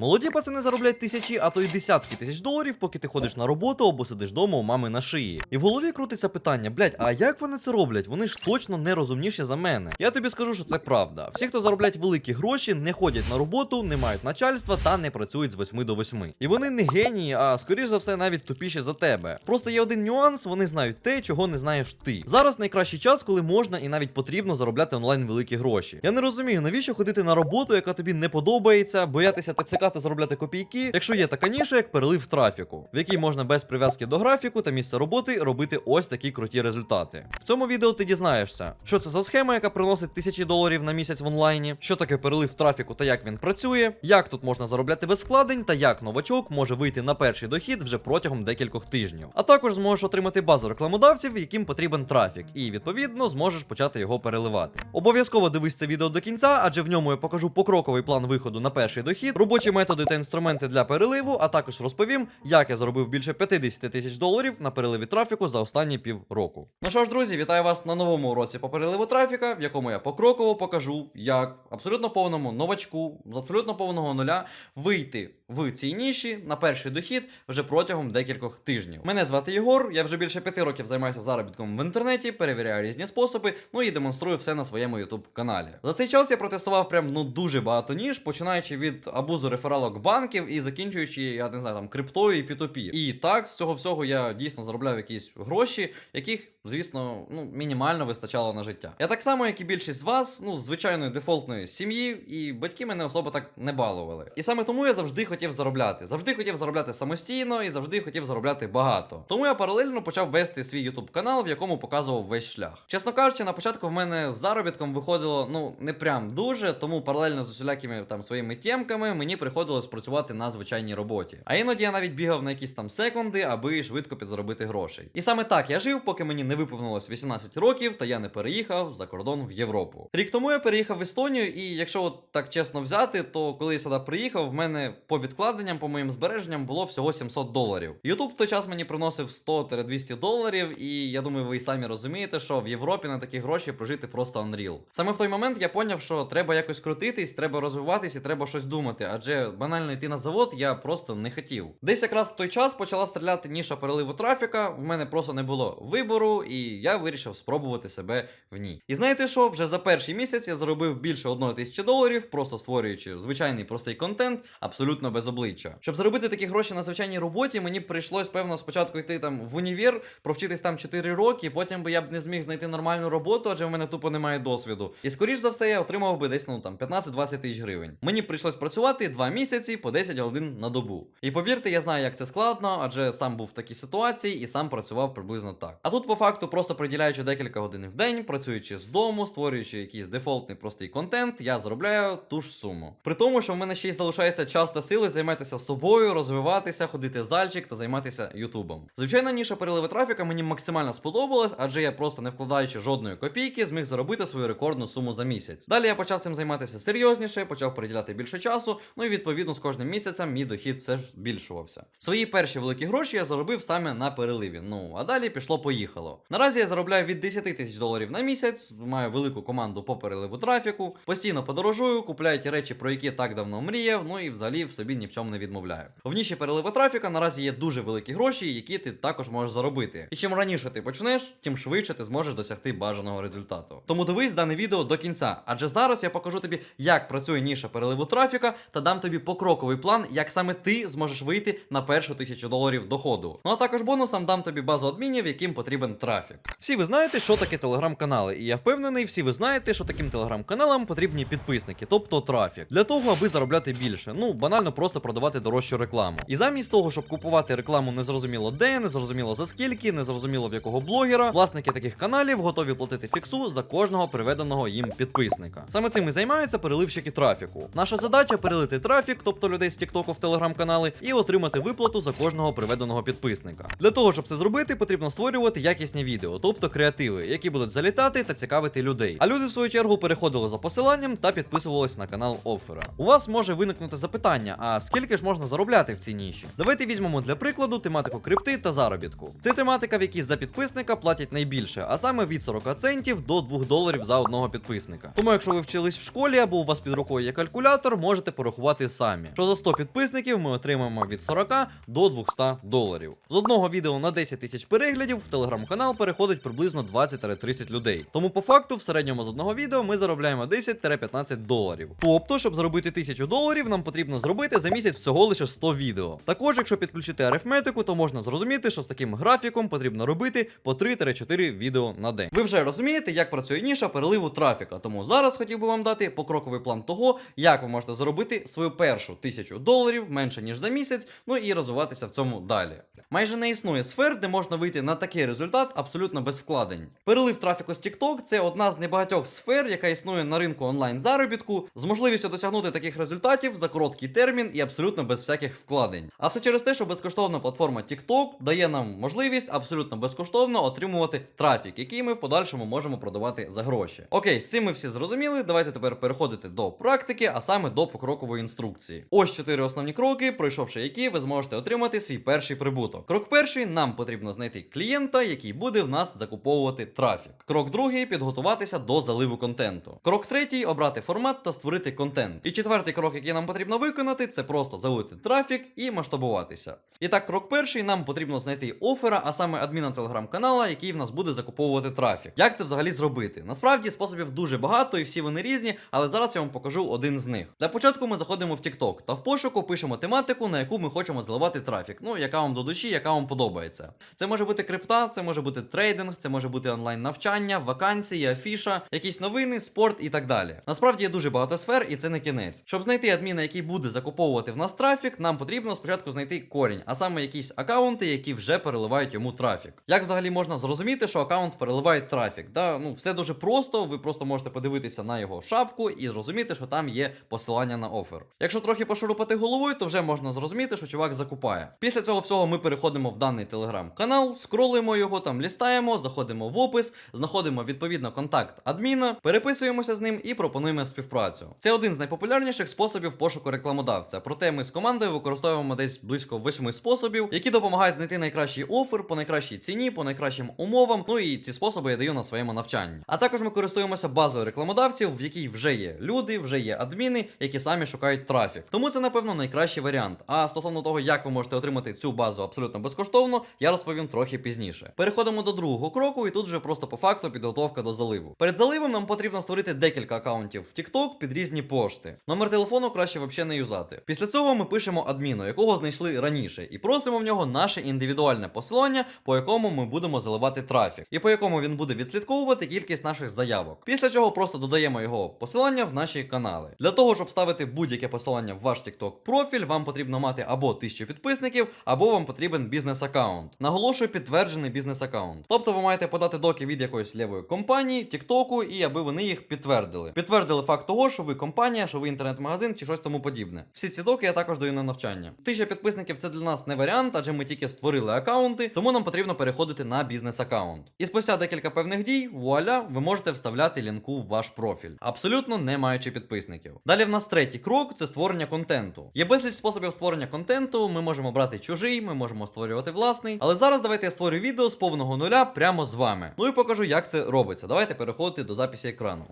Молоді пацани заробляють тисячі, а то й десятки тисяч доларів, поки ти ходиш на роботу або сидиш вдома у мами на шиї. І в голові крутиться питання: блять, а як вони це роблять? Вони ж точно не розумніші за мене. Я тобі скажу, що це правда. Всі, хто заробляють великі гроші, не ходять на роботу, не мають начальства та не працюють з 8 до 8. І вони не генії, а скоріш за все навіть тупіші за тебе. Просто є один нюанс, вони знають те, чого не знаєш ти. Зараз найкращий час, коли можна і навіть потрібно заробляти онлайн великі гроші. Я не розумію, навіщо ходити на роботу, яка тобі не подобається, боятися ТЦК та заробляти копійки, якщо є така ніша, як перелив трафіку, в якій можна без прив'язки до графіку та місця роботи робити ось такі круті результати. В цьому відео ти дізнаєшся, що це за схема, яка приносить тисячі доларів на місяць в онлайні, що таке перелив трафіку та як він працює, як тут можна заробляти без вкладень та як новачок може вийти на перший дохід вже протягом декількох тижнів. А також зможеш отримати базу рекламодавців, яким потрібен трафік, і відповідно зможеш почати його переливати. Обов'язково дивись це відео до кінця, адже в ньому я покажу покроковий план виходу на перший дохід, робочі методи та інструменти для переливу, а також розповім, як я заробив більше 50 тисяч доларів на переливі трафіку за останні півроку. Ну що ж, друзі, вітаю вас на новому уроці по переливу трафіка, в якому я покроково покажу, як абсолютно повному новачку з абсолютно повного нуля вийти в цій ніші на перший дохід вже протягом декількох тижнів. Мене звати Єгор, я вже більше п'яти років займаюся заробітком в інтернеті, перевіряю різні способи, ну і демонструю все на своєму YouTube каналі. За цей час я протестував прям ну дуже багато ніж, починаючи від абузу рефералок банків і закінчуючи, я не знаю, там криптою і P2P. І так, з цього всього я дійсно заробляв якісь гроші, яких, звісно, ну мінімально вистачало на життя. Я так само, як і більшість з вас, ну звичайної дефолтної сім'ї, і батьки мене особо так не балували. І саме тому я завжди хотів заробляти. Завжди хотів заробляти самостійно і завжди хотів заробляти багато. Тому я паралельно почав вести свій YouTube канал, в якому показував весь шлях. Чесно кажучи, на початку в мене з заробітком виходило ну не прям дуже, тому паралельно з усілякими там своїми тємками мені приходилось працювати на звичайній роботі. А іноді я навіть бігав на якісь там секунди, аби швидко підзаробити грошей. І саме так я жив, поки мені не виповнилось 18 років, та я не переїхав за кордон в Європу. Рік тому я переїхав в Естонію, і якщо от так чесно взяти, то коли я сюди приїхав, в мене по відкладенням, по моїм збереженням було всього 700 доларів. Ютуб в той час мені приносив 100-200 доларів, і я думаю, ви і самі розумієте, що в Європі на такі гроші прожити просто unreal. Саме в той момент я поняв, що треба якось крутитись, треба розвиватись і треба щось думати, адже банально йти на завод я просто не хотів. Десь якраз в той час почала стріляти ніша переливу трафіка. В мене просто не було вибору, і я вирішив спробувати себе в ній. І знаєте що? Вже за перший місяць я заробив більше 1 тисячі доларів, просто створюючи звичайний простий контент, абсолютно без обличчя. Щоб заробити такі гроші на звичайній роботі, мені прийшлось, певно, спочатку йти там в універ, провчитись там 4 роки, потім би я б не зміг знайти нормальну роботу, адже в мене тупо немає досвіду. І скоріш за все, я отримав би десь ну там 15-20 тисяч гривень. Мені прийшлось працювати 2 місяці по 10 годин на добу. І повірте, я знаю, як це складно, адже сам був в такій ситуації і сам працював приблизно так. А тут, по факту, просто приділяючи декілька годин в день, працюючи з дому, створюючи якийсь дефолтний простий контент, я заробляю ту ж суму. При тому, що в мене ще й залишається час та сили займатися собою, розвиватися, ходити в зальчик та займатися ютубом. Звичайно, ніша переливи трафіка мені максимально сподобалась, адже я просто не вкладаючи жодної копійки, зміг заробити свою рекордну суму за місяць. Далі я почав цим займатися серйозніше, почав приділяти більше часу. Ну і відповідно з кожним місяцем мій дохід все ж збільшувався. Свої перші великі гроші я заробив саме на переливі. Ну а далі пішло-поїхало. Наразі я заробляю від 10 тисяч доларів на місяць, маю велику команду по переливу трафіку, постійно подорожую, купляю ті речі, про які так давно мріяв. Ну і взагалі в собі ні в чому не відмовляю. В ніші переливу трафіка наразі є дуже великі гроші, які ти також можеш заробити. І чим раніше ти почнеш, тим швидше ти зможеш досягти бажаного результату. Тому дивись дане відео до кінця, адже зараз я покажу тобі, як працює ніша переливу трафіка, та дам тобі покроковий план, як саме ти зможеш вийти на першу тисячу доларів доходу. Ну а також бонусом дам тобі базу адмінів, яким потрібен трафік. Всі ви знаєте, що таке телеграм-канали, і я впевнений, всі ви знаєте, що таким телеграм-каналам потрібні підписники, тобто трафік, для того, аби заробляти більше. Ну банально просто продавати дорожчу рекламу. І замість того, щоб купувати рекламу незрозуміло де, незрозуміло за скільки, незрозуміло в якого блогера, власники таких каналів готові платити фіксу за кожного приведеного їм підписника. Саме цим і займаються переливщики трафіку. Наша задача перелити трафік, тобто людей з Тіктоку в телеграм-канали, і отримати виплату за кожного приведеного підписника. Для того, щоб це зробити, потрібно створювати якісні відео, тобто креативи, які будуть залітати та цікавити людей. А люди, в свою чергу, переходили за посиланням та підписувались на канал Оффера. У вас може виникнути запитання: а скільки ж можна заробляти в цій ніші? Давайте візьмемо для прикладу тематику крипти та заробітку. Це тематика, в якій за підписника платять найбільше, а саме від 40 центів до 2 доларів за одного підписника. Тому, якщо ви вчились в школі або у вас під рукою є калькулятор, можете порахувати самі. Що за 100 підписників ми отримаємо від 40 до 200 доларів. З одного відео на 10 тисяч переглядів в телеграм-канал переходить приблизно 20-30 людей. Тому по факту, в середньому з одного відео ми заробляємо 10-15 доларів. Тобто, щоб заробити 1000 доларів, нам потрібно зробити за місяць всього лише 100 відео. Також, якщо підключити арифметику, то можна зрозуміти, що з таким графіком потрібно робити по 3-4 відео на день. Ви вже розумієте, як працює ніша переливу трафіка. Тому зараз хотів би вам дати покроковий план того, як ви можете заробити свою першу тисячу доларів менше ніж за місяць, ну і розвиватися в цьому далі. Майже не існує сфер, де можна вийти на такий результат абсолютно без вкладень. Перелив трафіку з TikTok – це одна з небагатьох сфер, яка існує на ринку онлайн заробітку, з можливістю досягнути таких результатів за короткий термін і абсолютно без всяких вкладень. А все через те, що безкоштовна платформа TikTok дає нам можливість абсолютно безкоштовно отримувати трафік, який ми в подальшому можемо продавати за гроші. Окей, з цим ми всі зрозуміли. Давайте тепер переходити до практики, а саме до покрокової інструкції. Ось чотири основні кроки, пройшовши які ви зможете отримати свій перший прибуток. Крок перший нам потрібно знайти клієнта, який буде в нас закуповувати трафік. Крок другий підготуватися до заливу контенту. Крок третій обрати формат та створити контент. І четвертий крок, який нам потрібно виконати, це просто залити трафік і масштабуватися. І так, крок перший нам потрібно знайти офера, а саме адміна телеграм-канала, який в нас буде закуповувати трафік. Як це взагалі зробити? Насправді способів дуже багато і всі вони різні, але зараз я вам покажу один з них. Для початку ми заходимо в TikTok та в пошуку пишемо тематику, на яку ми хочемо заливати трафік. Ну, яка вам до душі, яка вам подобається. Це може бути крипта, це може бути трейдинг, це може бути онлайн навчання, вакансії, афіша, якісь новини, спорт і так далі. Насправді є дуже багато сфер, і це не кінець. Щоб знайти адміна, який буде закуповувати в нас трафік, нам потрібно спочатку знайти корінь, а саме якісь акаунти, які вже переливають йому трафік. Як взагалі можна зрозуміти, що акаунт переливає трафік? Да, ну все дуже просто. Ви просто можете подивитися на його шапку і зрозуміти, що там є посилання на офер. Якщо трохи пошурупати головою, то вже можна зрозуміти, що чувак закупає. Після цього всього ми переходимо в даний телеграм-канал, скролуємо його там, лістаємо, заходимо в опис, знаходимо відповідно контакт адміна, переписуємося з ним і пропонуємо співпрацю. Це один з найпопулярніших способів пошуку рекламодавця. Проте ми з командою використовуємо десь близько восьми способів, які допомагають знайти найкращий офер по найкращій ціні, по найкращим умовам. Ну і ці способи я даю на своєму навчанні. А також ми користуємося базою рекламодавців, в якій вже є люди, вже є адміни, які самі шукають трафік. Тому це, напевно, найкращий варіант. А стосовно того, як ви можете отримати цю базу абсолютно безкоштовно, я розповім трохи пізніше. Переходимо до другого кроку, і тут вже просто по факту підготовка до заливу. Перед заливом нам потрібно створити декілька акаунтів в TikTok під різні пошти. Номер телефону краще взагалі не юзати. Після цього ми пишемо адміну, якого знайшли раніше, і просимо в нього наше індивідуальне посилання, по якому ми будемо заливати трафік, і по якому він буде відслідковувати кількість наших заявок. Після чого просто додаємо його посилання в наші канали. Для того, щоб ставити будь-яке посилання в ваш TikTok профіль, вам потрібно мати або 1000 підписників, або вам потрібен бізнес-аккаунт. Наголошую, підтверджений бізнес-аккаунт. Тобто ви маєте подати доки від якоїсь лівої компанії, Тіктоку, і аби вони їх підтвердили. Підтвердили факт того, що ви компанія, що ви інтернет-магазин чи щось тому подібне. Всі ці доки я також даю на навчання. Тисяча підписників це для нас не варіант, адже ми тільки створили аккаунти, тому нам потрібно переходити на бізнес-аккаунт. І спустя декілька певних дій, вуаля, ви можете вставляти лінку в ваш профіль, абсолютно не маючи підписників. Далі в нас третій крок це створення контенту. Є безліч способів створення контенту. Ми можемо брати чужий, ми можемо створювати власний. Але зараз давайте я створю відео з повного нуля прямо з вами. Ну і покажу, як це робиться. Давайте переходити до записі екрану.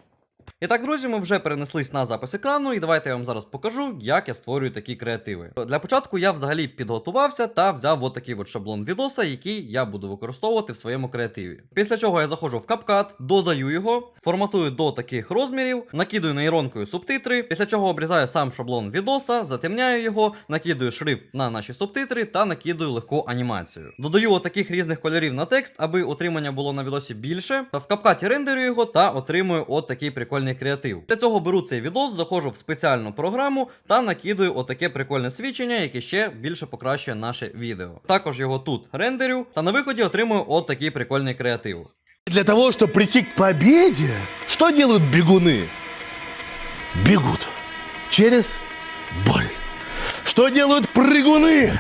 І так, друзі, ми вже перенеслись на запис екрану, і давайте я вам зараз покажу, як я створюю такі креативи. Для початку я взагалі підготувався та взяв отакий от шаблон відоса, який я буду використовувати в своєму креативі. Після чого я заходжу в CapCut, додаю його, форматую до таких розмірів, накидую нейронкою субтитри, після чого обрізаю сам шаблон відоса, затемняю його, накидую шрифт на наші субтитри та накидую легку анімацію. Додаю отаких різних кольорів на текст, аби утримання було на відосі більше. Та в CapCut рендерю його та отримую отакий прикольний креатив. Для цього беру цей відос, заходжу в спеціальну програму та накидую отаке прикольне свідчення, яке ще більше покращує наше відео. Також його тут рендерю, та на виході отримую отакий прикольний креатив. Для того, чтобы прийти к победе, что делают бегуны? Бегут через боль. Что делают прыгуны?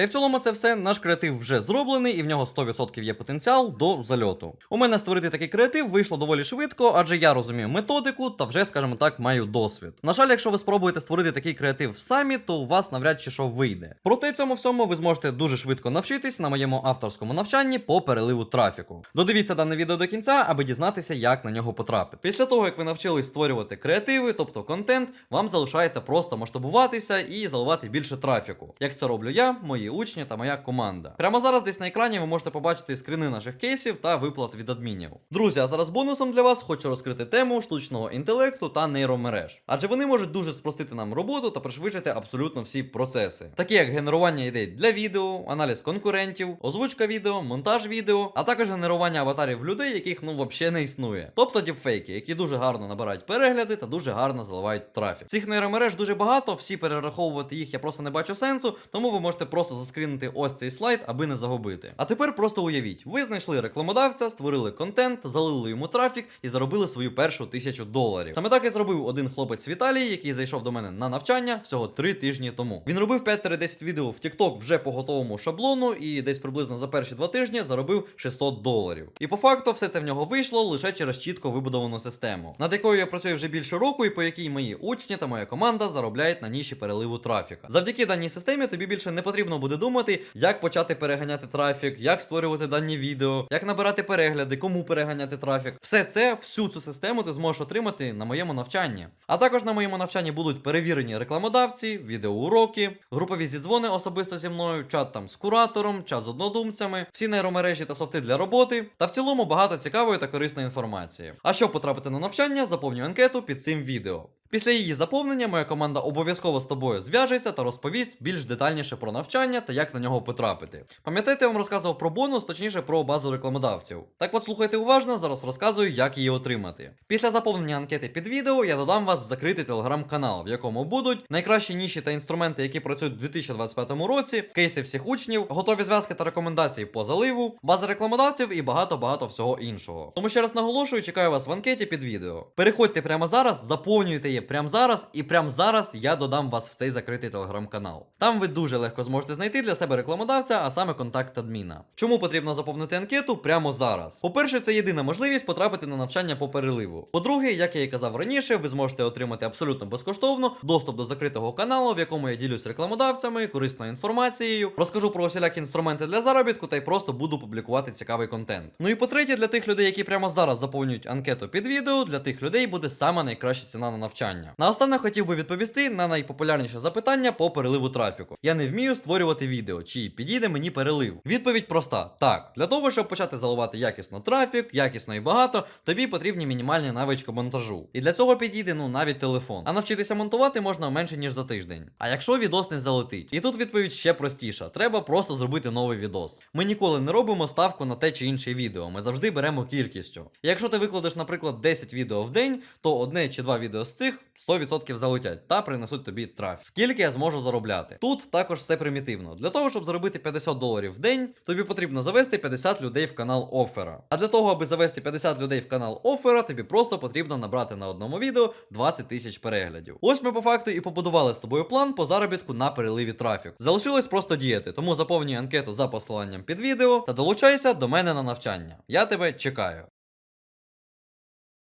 Та й в цілому це все. Наш креатив вже зроблений, і в нього 100% є потенціал до зальоту. У мене створити такий креатив вийшло доволі швидко, адже я розумію методику та вже, скажімо так, маю досвід. На жаль, якщо ви спробуєте створити такий креатив самі, то у вас навряд чи що вийде. Проте цьому всьому ви зможете дуже швидко навчитись на моєму авторському навчанні по переливу трафіку. Додивіться дане відео до кінця, аби дізнатися, як на нього потрапити. Після того, як ви навчились створювати креативи, тобто контент, вам залишається просто масштабуватися і заливати більше трафіку. Як це роблю я, мої учні та моя команда. Прямо зараз десь на екрані ви можете побачити скрини наших кейсів та виплат від адмінів. Друзі, а зараз бонусом для вас хочу розкрити тему штучного інтелекту та нейромереж. Адже вони можуть дуже спростити нам роботу та пришвидшити абсолютно всі процеси, такі як генерування ідей для відео, аналіз конкурентів, озвучка відео, монтаж відео, а також генерування аватарів людей, яких ну взагалі не існує. Тобто діпфейки, які дуже гарно набирають перегляди та дуже гарно заливають трафік. Цих нейромереж дуже багато, всі перераховувати їх я просто не бачу сенсу, тому ви можете просто заскрінити ось цей слайд, аби не загубити. А тепер просто уявіть, ви знайшли рекламодавця, створили контент, залили йому трафік і заробили свою першу тисячу доларів. Саме так і зробив один хлопець Віталій, який зайшов до мене на навчання всього 3 тижні тому. Він робив 5-10 відео в TikTok вже по готовому шаблону і десь приблизно за перші два тижні заробив 600 доларів. І по факту все це в нього вийшло лише через чітко вибудовану систему, над якою я працюю вже більше року, і по якій мої учні та моя команда заробляють на ніші переливу трафіка. Завдяки даній системі тобі більше не потрібно буде думати, як почати переганяти трафік, як створювати дані відео, як набирати перегляди, кому переганяти трафік. Все це, всю цю систему ти зможеш отримати на моєму навчанні. А також на моєму навчанні будуть перевірені рекламодавці, відеоуроки, групові зідзвони особисто зі мною, чат там з куратором, чат з однодумцями, всі нейромережі та софти для роботи, та в цілому багато цікавої та корисної інформації. А щоб потрапити на навчання, заповнюй анкету під цим відео. Після її заповнення моя команда обов'язково з тобою зв'яжеться та розповість більш детальніше про навчання та як на нього потрапити. Пам'ятаєте, я вам розказував про бонус, точніше про базу рекламодавців. Так от слухайте уважно, зараз розказую, як її отримати. Після заповнення анкети під відео я додам вас в закритий телеграм-канал, в якому будуть найкращі ніші та інструменти, які працюють у 2025 році, кейси всіх учнів, готові зв'язки та рекомендації по заливу, база рекламодавців і багато-багато всього іншого. Тому ще раз наголошую, чекаю вас в анкеті під відео. Переходьте прямо зараз, заповнюйте її прямо зараз, і прямо зараз я додам вас в цей закритий телеграм-канал. Там ви дуже легко зможете знайти для себе рекламодавця, а саме контакт адміна. Чому потрібно заповнити анкету прямо зараз? По-перше, це єдина можливість потрапити на навчання по переливу. По-друге, як я і казав раніше, ви зможете отримати абсолютно безкоштовно доступ до закритого каналу, в якому я ділюсь рекламодавцями, корисною інформацією, розкажу про усілякі інструменти для заробітку та й просто буду публікувати цікавий контент. Ну і по-третє, для тих людей, які прямо зараз заповнюють анкету під відео, для тих людей буде саме найкраща ціна на навчання. Наостанок хотів би відповісти на найпопулярніше запитання по переливу трафіку. Я не вмію створювати відео, чи підійде мені перелив. Відповідь проста: так, для того, щоб почати заливати якісно трафік, якісно і багато, тобі потрібні мінімальні навички монтажу. І для цього підійде ну навіть телефон. А навчитися монтувати можна менше ніж за тиждень. А якщо відос не залетить? І тут відповідь ще простіша: треба просто зробити новий відос. Ми ніколи не робимо ставку на те чи інше відео. Ми завжди беремо кількістю. Якщо ти викладеш, наприклад, 10 відео в день, то одне чи два відео з цих 100% залетять та принесуть тобі трафік. Скільки я зможу заробляти? Тут також все примітивно. Для того, щоб заробити 50 доларів в день, тобі потрібно завести 50 людей в канал оффера. А для того, аби завести 50 людей в канал оффера, тобі просто потрібно набрати на одному відео 20 тисяч переглядів. Ось ми по факту і побудували з тобою план по заробітку на переливі трафіку. Залишилось просто діяти, тому заповнюй анкету за посиланням під відео та долучайся до мене на навчання. Я тебе чекаю.